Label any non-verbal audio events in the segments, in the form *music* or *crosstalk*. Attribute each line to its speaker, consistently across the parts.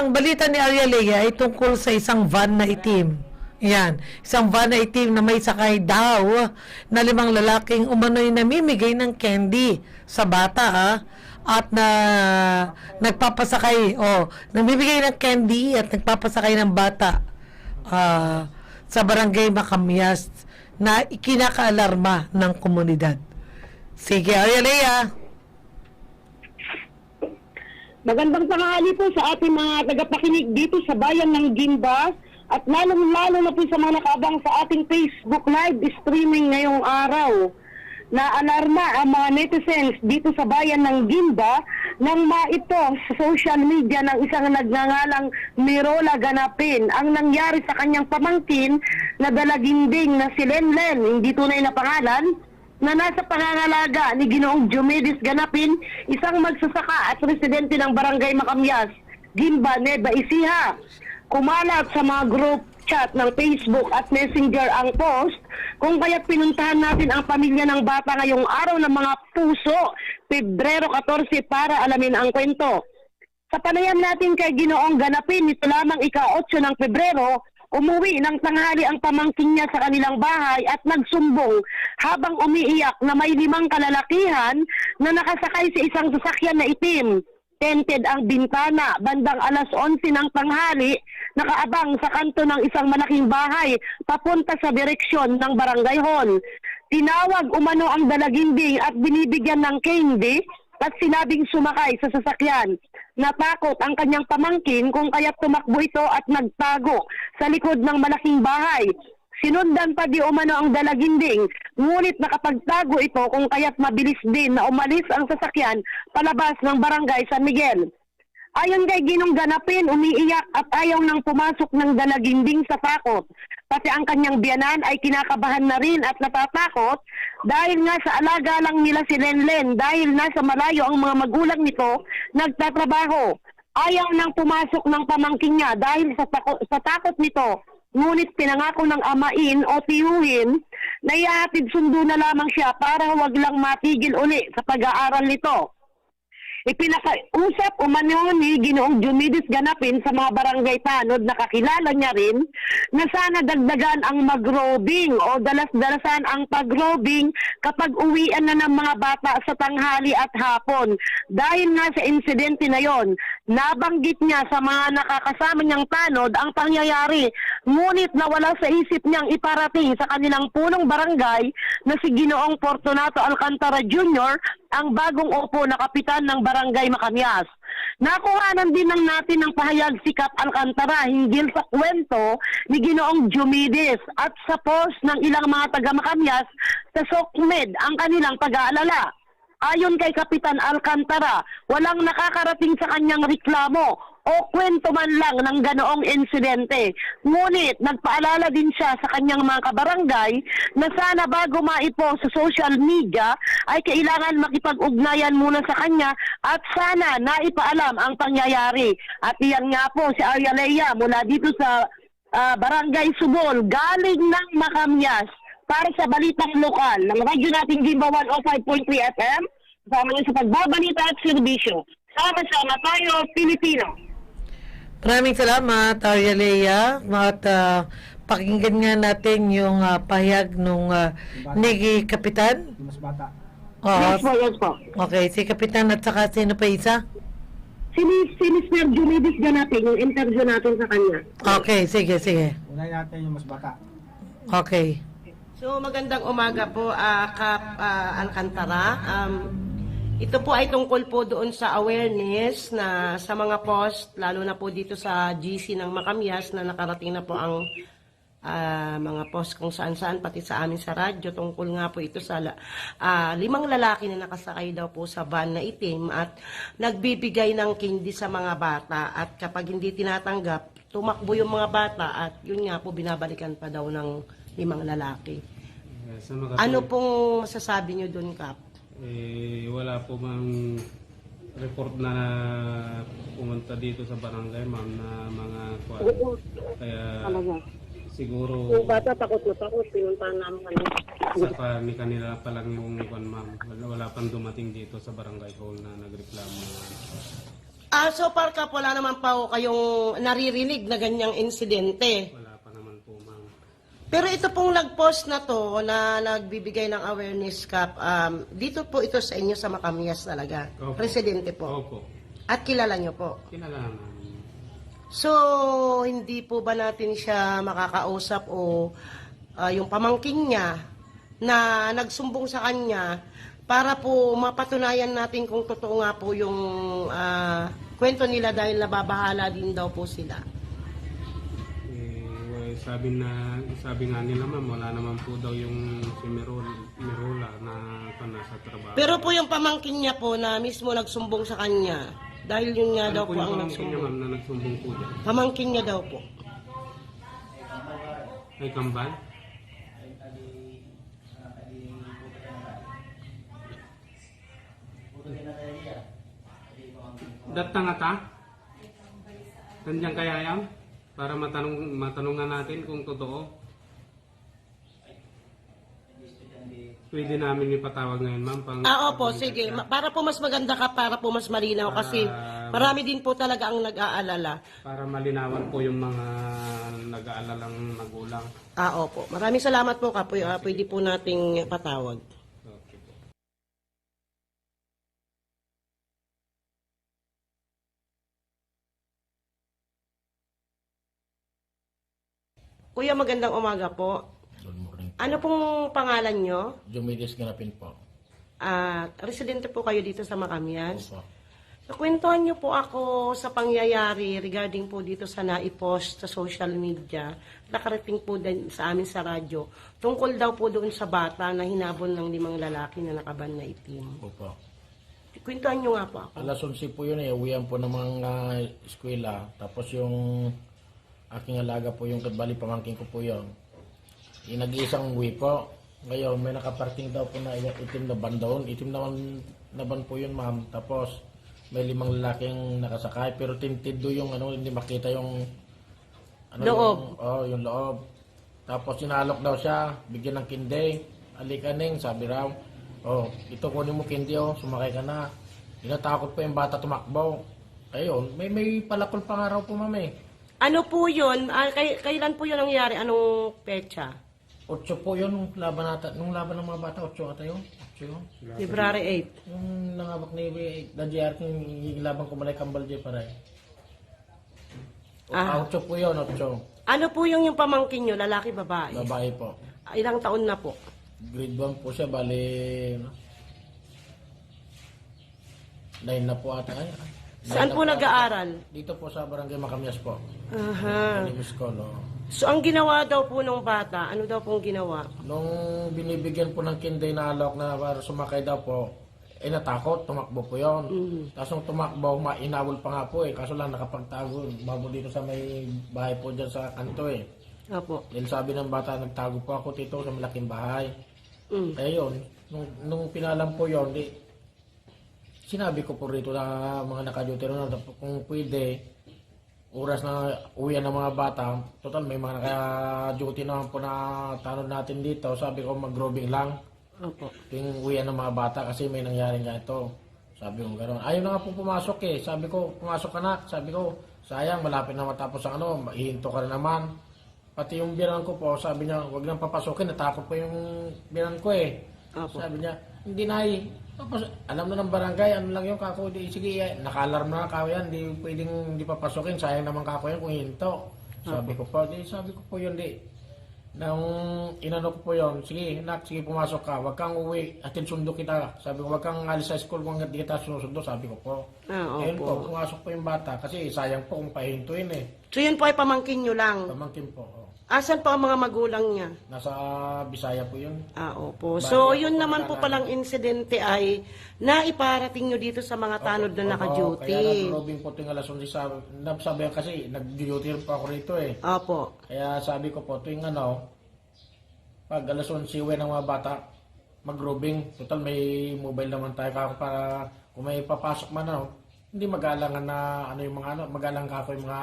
Speaker 1: ang balita ni Arya Lea ay tungkol sa isang van na itim. Yan, isang van na itim na may sakay daw na limang lalaking umano'y namimigay ng candy sa bata ha? at na nagpapasakay oh, namimigay ng candy at nagpapasakay ng bata ah, sa barangay Macamias na ikinakaalarma ng komunidad. Sige, Arya Lea.
Speaker 2: Magandang tanghali po sa ating mga tagapakinig dito sa bayan ng Gimba at lalong-lalo na po sa mga nakaabang sa ating Facebook live streaming ngayong araw. Na alarma ang mga netizens dito sa bayan ng Gimba nang maito sa social media ng isang nagngangalang Mirola Ganapin. Ang nangyari sa kanyang pamangkin na dalaginding na si Lenlen, hindi tunay na pangalan, na nasa pangangalaga ni Ginoong Jumedis Ganapin, isang magsasaka at residente ng Barangay Macamias, Gimba, Neva, Ecija. Kumalat sa mga group chat ng Facebook at Messenger ang post kung kaya't pinuntahan natin ang pamilya ng bata ngayong araw ng mga puso, Pebrero 14 para alamin ang kwento. Sa panayam natin kay Ginoong Ganapin, ito lamang ika-8 ng Pebrero, umuwi ng tanghali ang pamangkin niya sa kanilang bahay at nagsumbong habang umiiyak na may limang kalalakihan na nakasakay sa isang sasakyan na itim. Tented ang bintana, bandang alas 11 ng tanghali, nakaabang sa kanto ng isang malaking bahay papunta sa direksyon ng barangay hall. Tinawag umano ang dalaginding at binibigyan ng candy at sinabing sumakay sa sasakyan. Natakot ang kanyang pamangkin kung kaya't tumakbo ito at nagtago sa likod ng malaking bahay. Sinundan pa di umano ang dalaginding, ngunit nakapagtago ito kung kaya't mabilis din na umalis ang sasakyan palabas ng barangay San Miguel. Ayon kay Ginong Ganapin, umiiyak at ayaw nang pumasok ng dalaginding sa takot. Pati ang kanyang biyanan ay kinakabahan na rin at natatakot dahil nga sa alaga lang nila si Lenlen dahil nasa malayo ang mga magulang nito nagtatrabaho. Ayaw nang pumasok ng pamangkin niya dahil sa, tako- sa takot nito. Ngunit pinangako ng amain o tiyuhin na ihahatid sundo na lamang siya para wag lang matigil uli sa pag-aaral nito. Ipinakausap umano ni Ginoong Jumidis Ganapin sa mga barangay tanod na kakilala niya rin na sana dagdagan ang magrobing o dalas-dalasan ang pagrobing kapag uwian na ng mga bata sa tanghali at hapon. Dahil nga sa insidente na yon, nabanggit niya sa mga nakakasama niyang tanod ang pangyayari. Ngunit nawala sa isip niyang iparating sa kanilang punong barangay na si Ginoong Fortunato Alcantara Jr ang bagong upo na kapitan ng Barangay Macamias. Nakuhanan din ng natin ng pahayag si Kap Alcantara hinggil sa kwento ni Ginoong Jumides at sa post ng ilang mga taga Macamias sa SOCMED ang kanilang pag-aalala. Ayon kay Kapitan Alcantara, walang nakakarating sa kanyang reklamo o kwento man lang ng ganoong insidente. Ngunit nagpaalala din siya sa kanyang mga kabarangay na sana bago maipo sa social media ay kailangan makipag-ugnayan muna sa kanya at sana naipaalam ang pangyayari. At iyan nga po si Arya Lea mula dito sa ah, Barangay Subol, galing ng Macamias para sa balitang lokal ng radyo nating Gimba 105.3 FM. Kasama niyo sa pagbabalita at serbisyo. Sama-sama tayo, Pilipino.
Speaker 1: Maraming salamat, Arya Lea. At ah, pakinggan nga natin yung ah, pahayag nung uh, ni Kapitan.
Speaker 3: Mas bata.
Speaker 1: Oo.
Speaker 2: yes po, yes po.
Speaker 1: Okay, si Kapitan at saka sino pa isa?
Speaker 2: Si, Miss- si Mr. Jumidis Ganapin, yung interview natin sa kanya.
Speaker 1: Okay, sige, sige.
Speaker 3: Unahin natin yung mas bata.
Speaker 1: Okay.
Speaker 4: So magandang umaga po ah, Kap ah, Alcantara. Um, ito po ay tungkol po doon sa awareness na sa mga post, lalo na po dito sa GC ng Macamias na nakarating na po ang ah, mga post kung saan-saan, pati sa amin sa radyo. Tungkol nga po ito sa ah, limang lalaki na nakasakay daw po sa van na itim at nagbibigay ng candy sa mga bata at kapag hindi tinatanggap, tumakbo yung mga bata at yun nga po binabalikan pa daw ng limang lalaki.
Speaker 5: Mga
Speaker 4: Ano pong masasabi nyo doon, Kap?
Speaker 5: Eh, wala po mang report na pumunta dito sa barangay, ma'am, na mga kwan.
Speaker 2: Oo,
Speaker 5: Kaya
Speaker 2: talaga.
Speaker 5: siguro
Speaker 2: Yung bata, takot na takot. Pinuntahan namin kami.
Speaker 5: sa kami kanila pa lang yung kwan, ma'am. Wala, wala pang dumating dito sa barangay hall na nagreklamo.
Speaker 4: Ah, so far ka wala naman pa ho kayong naririnig na ganyang insidente.
Speaker 5: Wala pa naman po, ma'am.
Speaker 4: Pero ito pong nag-post na to na nagbibigay ng awareness cap, um, dito po ito sa inyo sa Makamias talaga.
Speaker 5: Opo.
Speaker 4: Presidente po.
Speaker 5: Opo.
Speaker 4: At kilala nyo po.
Speaker 5: Kilala namin.
Speaker 4: So, hindi po ba natin siya makakausap o ah, yung pamangking niya na nagsumbong sa kanya para po mapatunayan natin kung totoo nga po yung ah, kwento nila dahil nababahala din daw po sila.
Speaker 5: Sabi na sabi nga nila ma'am, wala naman po daw yung si Mirol, Mirola na ito nasa trabaho.
Speaker 4: Pero po yung pamangkin niya po na mismo nagsumbong sa kanya dahil yun nga
Speaker 5: ano
Speaker 4: daw
Speaker 5: po
Speaker 4: po
Speaker 5: yung
Speaker 4: ang
Speaker 5: pamangkin niya
Speaker 4: nagsumbong.
Speaker 5: ma'am na nagsumbong po dyan?
Speaker 4: Pamangkin niya daw po.
Speaker 5: Ay kambal? Dat nga ta? Nandiyan kaya yan? Para matanong, matanungan natin kung totoo. Pwede namin ipatawag ngayon, ma'am. Pang,
Speaker 4: Ah, opo, sige. Ma- Para po mas maganda ka, para po mas malinaw kasi
Speaker 5: Ah,
Speaker 4: marami din po talaga ang nag-aalala.
Speaker 5: Para malinawan po yung mga nag-aalalang magulang.
Speaker 4: Ah, opo. Maraming salamat po, Kapoy. Ah, pwede po nating patawag. Kuya, magandang umaga po.
Speaker 3: Good morning.
Speaker 4: Ano pong pangalan nyo?
Speaker 3: Jumidis Ganapin po.
Speaker 4: Ah, residente po kayo dito sa Macamias.
Speaker 3: Opo.
Speaker 4: So, kwentuhan nyo po ako sa pangyayari regarding po dito sa naipost sa social media. Nakarating po din sa amin sa radyo. Tungkol daw po doon sa bata na hinabol ng limang lalaki na nakaban na itim.
Speaker 3: Opo.
Speaker 4: Kwentuhan nyo nga po ako.
Speaker 3: Alas 11 po yun eh. Uwian po ng mga eskwela. Tapos yung aking alaga po yung kadbali pamangking ko po yun. Yung nag-iisang uwi po. Ngayon may nakaparking daw po na itim na van doon. Itim naman na van po yun ma'am. Tapos may limang lalaking nakasakay. Pero tinted do yung ano, hindi makita yung ano,
Speaker 4: Loob.
Speaker 3: Yung, oh, yung loob. Tapos sinalok daw siya, bigyan ng kinde. Alikaning, sabi raw. Oh, ito kunin mo kinde oh, sumakay ka na. Inatakot po yung bata tumakbo. Ayun, may may palakol pa nga raw po mami.
Speaker 4: Ano po yun? Ah, kay, kailan po yun nangyari? Anong petsa?
Speaker 3: Otso po yun nung laban nata, nung laban ng mga bata, otso ata yun. Otso yun.
Speaker 4: February
Speaker 3: Yung nangabak ni Dadjiyar, yung laban ko malay kambal di paray.
Speaker 4: Ah.
Speaker 3: Ah, otso po yun, otso.
Speaker 4: 8. Ano po yung yung pamangkin nyo? Lalaki, babae?
Speaker 3: Babae po.
Speaker 4: Ah, Ilang taon na po?
Speaker 3: Grade 1 po siya, bali... ano? Nine na po ata. Ay,
Speaker 4: Saan po nag-aaral?
Speaker 3: Dito po sa Barangay Macamias po.
Speaker 4: Aha.
Speaker 3: Animus ko, no?
Speaker 4: So, ang ginawa daw po ng bata, ano daw pong ginawa?
Speaker 3: Nung binibigyan po ng kinday na alok na para sumakay daw po, eh natakot, tumakbo po yon. Tapos nung tumakbo, mainawol pa nga po eh. Kaso lang nakapagtago, babo dito sa may bahay po dyan sa kanto eh.
Speaker 4: Opo.
Speaker 3: Dahil sabi ng bata, nagtago po ako dito sa malaking bahay.
Speaker 4: Mm.
Speaker 3: Eh yun, nung, nung pinalam po yun, di, sinabi ko po rito na mga nakaduty na kung pwede, oras na uwian ng mga bata, total may mga naka-duty naman po na tanod natin dito, sabi ko mag-growing lang,
Speaker 4: Opo.
Speaker 3: yung uwian ng mga bata kasi may nangyaring ganito. Sabi ko gano'n. Ayaw na nga po pumasok eh. Sabi ko, pumasok ka na. Sabi ko, sayang, malapit na matapos ang ano, mahihinto ka na naman. Pati yung biran ko po, sabi niya, huwag nang papasokin, natakot po yung biran ko eh.
Speaker 4: Opo.
Speaker 3: Sabi niya, hindi na eh. Tapos, alam na ng barangay, ano lang yung kako, di, sige, eh, nakalarm na kako yan, di pwedeng di papasokin, sayang naman kako yan kung hinto. Sabi ko po, di, sabi ko po yun, di. Nang inano ko po yun, sige, nak, sige, pumasok ka, wag kang uwi, atin sundo kita. Sabi ko, wag kang alis sa school kung hindi kita sinusundo, sabi ko po.
Speaker 4: Ah,
Speaker 3: Ayun po,
Speaker 4: opo.
Speaker 3: pumasok po yung bata, kasi sayang po kung pahintuin eh.
Speaker 4: So, yun po ay pamangkin nyo lang.
Speaker 3: Pamangkin po.
Speaker 4: Asan po ang mga magulang niya?
Speaker 3: Nasa Bisaya po yun.
Speaker 4: Ah, opo. So, yun naman po palang insidente ay naiparating nyo dito sa mga tanod na
Speaker 3: Oo, Kaya
Speaker 4: naka-duty.
Speaker 3: nag-robing po ito yung alas 11 sa... Nasabi kasi, nag-duty rin po ako rito eh.
Speaker 4: Opo.
Speaker 3: Kaya sabi ko po, tuwing ano, pag alas 11 uwi ng mga bata, mag-robing. Total may mobile naman tayo kako para kung may papasok man ano, hindi magalangan na ano yung mga ano, magalang kako yung mga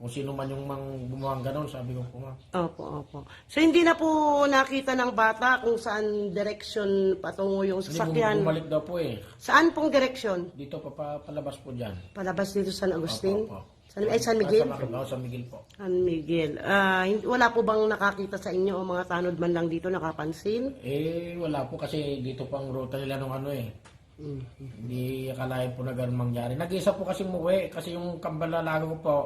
Speaker 3: kung sino man yung mang gumawa ganon, sabi ko po ma'am.
Speaker 4: Opo, opo. So hindi na po nakita ng bata kung saan direction patungo yung
Speaker 3: Hindi bum-
Speaker 4: sasakyan.
Speaker 3: bumalik daw po eh.
Speaker 4: Saan pong direction?
Speaker 3: Dito pa, pa palabas po dyan.
Speaker 4: Palabas dito San Agustin?
Speaker 3: Opo, opo.
Speaker 4: San, ay, San Miguel?
Speaker 3: Ah, Sa, Macau, San Miguel po.
Speaker 4: San Miguel. Ah, hin- wala po bang nakakita sa inyo o mga tanod man lang dito nakapansin?
Speaker 3: Eh, wala po kasi dito pang ruta nila nung ano eh. Hindi akalain po na ganun mangyari. Nag-isa po kasi umuwi kasi yung kambalalago ko po,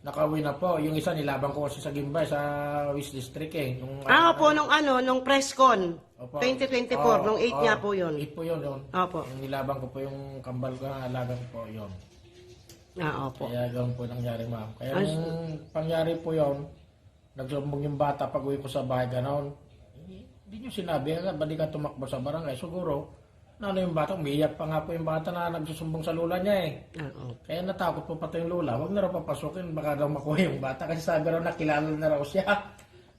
Speaker 3: nakauwi na po. Yung isa nilaban ko kasi sa Gimbay sa West District eh. Nung,
Speaker 4: Ah, opo, nung ano, nung Presscon.
Speaker 3: Opo.
Speaker 4: 2024,
Speaker 3: Oo,
Speaker 4: nung 8
Speaker 3: oo.
Speaker 4: niya po yun.
Speaker 3: 8 po yun, yun.
Speaker 4: Opo.
Speaker 3: Yung nilaban ko po yung kambal ko, alaga ko po yun.
Speaker 4: Ah, opo.
Speaker 3: Kaya ganun po nangyari ma'am. Kaya
Speaker 4: Ah,
Speaker 3: nung pangyari po yun, nagsumbong yung bata pag uwi ko sa bahay ganon. Hindi nyo sinabi, "Ah, ba't di ka tumakbo sa barangay? Siguro, na ano yung bata, umiyak pa nga po yung bata na nagsusumbong sa lula niya eh.
Speaker 4: Opo.
Speaker 3: Kaya natakot po pati yung lula, wag na raw papasukin, baka daw makuha yung bata. Kasi sabi raw nakilala na raw siya. *laughs*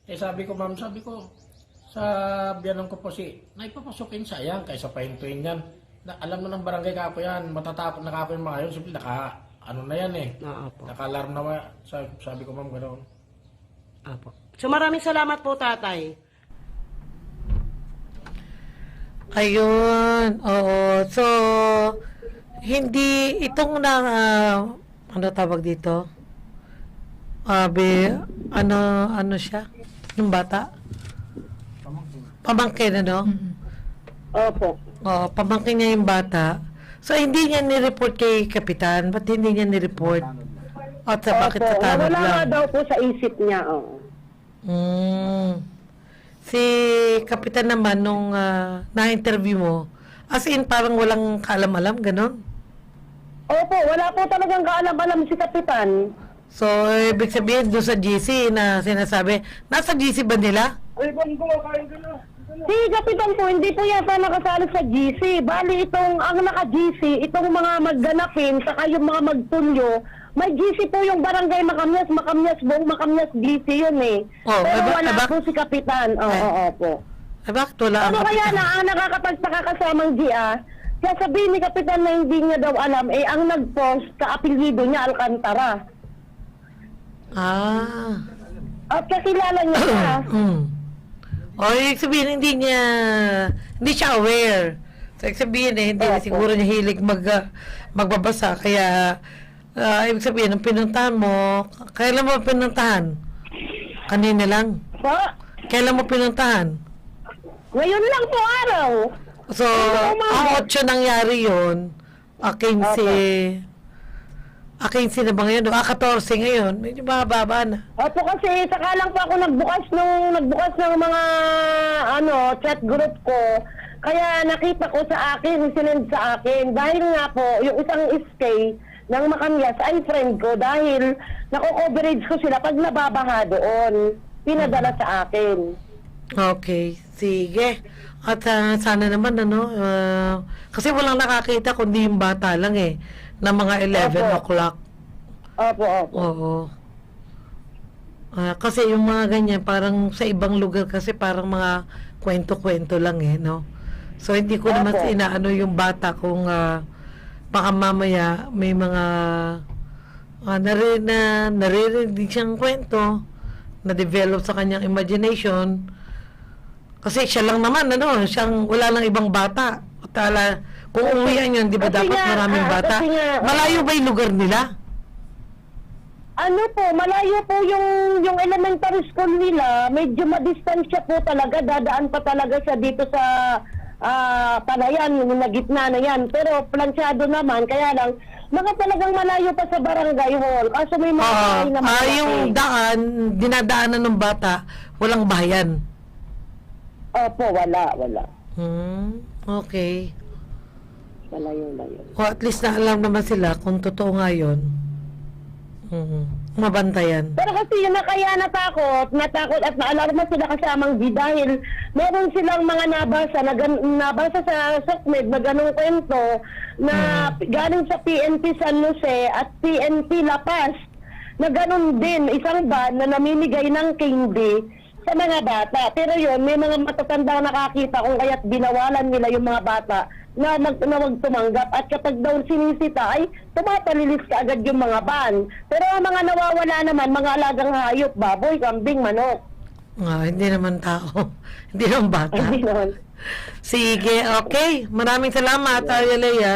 Speaker 3: Eh sabi ko, ma'am, sabi ko, sa biyanan ko po si, naipapasukin sayang, kaysa pahintuin yan. Na, alam na ng barangay kako yan, matatakot na kako yung mga yun, simple naka, ano na yan eh.
Speaker 4: Ah, opo.
Speaker 3: Naka-alarm na, ma- sabi, sabi ko, ma'am, ganoon.
Speaker 4: Apo. So maraming salamat po, tatay.
Speaker 1: Ayun, oo. So, hindi itong na, ah, ano tawag dito? Abi, ano, ano siya? Yung bata? Pamangkin, ano?
Speaker 2: Opo.
Speaker 1: Oo, pamangkin niya yung bata. So, hindi niya nireport kay Kapitan? Ba't hindi niya nireport? At sa bakit sa tanod
Speaker 2: Nawala nga
Speaker 1: lang?
Speaker 2: daw po sa isip niya. Oo.
Speaker 1: Mm. Si Kapitan naman, nung ah, na-interview mo, as in, parang walang kaalam-alam, ganon?
Speaker 2: Opo, wala po talagang kaalam-alam si Kapitan.
Speaker 1: So, ibig sabihin doon sa GC na sinasabi, nasa GC ba nila?
Speaker 2: Si Kapitan po, hindi po yata nakasali sa GC. Bali itong, ang naka-GC, itong mga magganapin, saka yung mga magtulyo, may GC po yung barangay Makamyas, Makamyas, buong Makamyas GC yun eh.
Speaker 1: Oh,
Speaker 2: Pero
Speaker 1: aba-
Speaker 2: wala
Speaker 1: aba-
Speaker 2: po si Kapitan. Oo, oo, opo.
Speaker 1: Ay, bakit wala ang
Speaker 2: Ano kaya
Speaker 1: Kapitan?
Speaker 2: na ang nakakapagtaka kasamang GA, kaya sabihin ni Kapitan na hindi niya daw alam, eh ang nag-post, kaapelido niya Alcantara.
Speaker 1: Ah.
Speaker 2: At kakilala niya siya. *clears throat*
Speaker 1: mm. O, ibig sabihin, hindi niya, hindi siya aware. So, ibig sabihin eh, hindi
Speaker 2: Opo.
Speaker 1: siguro niya hilig mag, ah, magbabasa. Kaya, ah, ibig sabihin, nung pinuntahan mo, kailan mo pinuntahan? Kanina lang.
Speaker 2: Po,
Speaker 1: Kailan mo pinuntahan?
Speaker 2: ngayon lang po araw.
Speaker 1: So, ang 8 nangyari yun, a 15, a 15 na ba ngayon? O, a 14 ngayon, medyo mababa na.
Speaker 2: Opo kasi saka lang po ako nagbukas nung nagbukas ng mga ano chat group ko. Kaya nakita ko sa akin, sinend sa akin. Dahil nga po, yung isang SK ng Makamyas ay friend ko dahil nako-coverage ko sila pag nababaha doon. Pinadala sa akin.
Speaker 1: Okay, sige. At ah, sana naman, ano, ah, kasi walang nakakita kundi yung bata lang eh, na mga 11
Speaker 2: Opo.
Speaker 1: o'clock.
Speaker 2: Opo, opo.
Speaker 1: Oo. Ah, kasi yung mga ganyan, parang sa ibang lugar kasi parang mga kwento-kwento lang eh, no? So, hindi ko naman
Speaker 2: Opo.
Speaker 1: inaano yung bata kung ah, baka mamaya may mga uh, nare, na, naririnig siyang kwento na-develop sa kanyang imagination kasi siya lang naman, ano, siyang wala lang ibang bata. Tala, kung uwian yun, di ba
Speaker 2: Kasi
Speaker 1: dapat
Speaker 2: nga,
Speaker 1: maraming
Speaker 2: ah,
Speaker 1: bata?
Speaker 2: kasi nga, ah,
Speaker 1: Malayo ba yung lugar nila?
Speaker 2: Ano po, malayo po yung yung elementary school nila. Medyo madistansya po talaga. Dadaan pa talaga siya dito sa ah palayan, yung na gitna na yan. Pero plansyado naman, kaya lang, mga talagang malayo pa sa barangay hall. Kaso may mga
Speaker 1: Oo.
Speaker 2: bahay na
Speaker 1: Ah,
Speaker 2: malaki.
Speaker 1: yung daan, dinadaanan ng bata, walang bayan.
Speaker 2: Opo, wala, wala.
Speaker 1: Hmm, okay.
Speaker 2: Malayo na yun.
Speaker 1: O at least na alam naman sila kung totoo nga yun. Mhm. Mabantayan.
Speaker 2: Pero kasi yun na kaya natakot, natakot at naalarma sila kasamang G dahil meron silang mga nabasa na gan- nabasa sa SOCMED na ganong kwento na galing sa PNP San Jose at PNP La Paz na ganon din isang van na namimigay ng candy sa mga bata. Pero yon may mga matatanda nakakita kung kaya't binawalan nila yung mga bata na, mag, na wag tumanggap at kapag daw sinisita ay tumapalilis ka agad yung mga ban. Pero ang mga nawawala naman, mga alagang hayop, baboy, kambing, manok.
Speaker 1: Ah, hindi naman tao. *laughs* hindi naman bata.
Speaker 2: Hindi naman.
Speaker 1: Sige, okay. Maraming salamat, Arya Lea.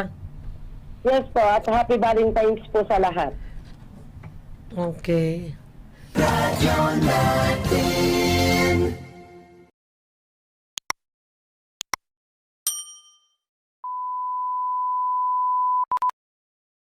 Speaker 2: Yes po, at happy Valentine's po sa lahat.
Speaker 1: Okay.
Speaker 6: Радіо Надин.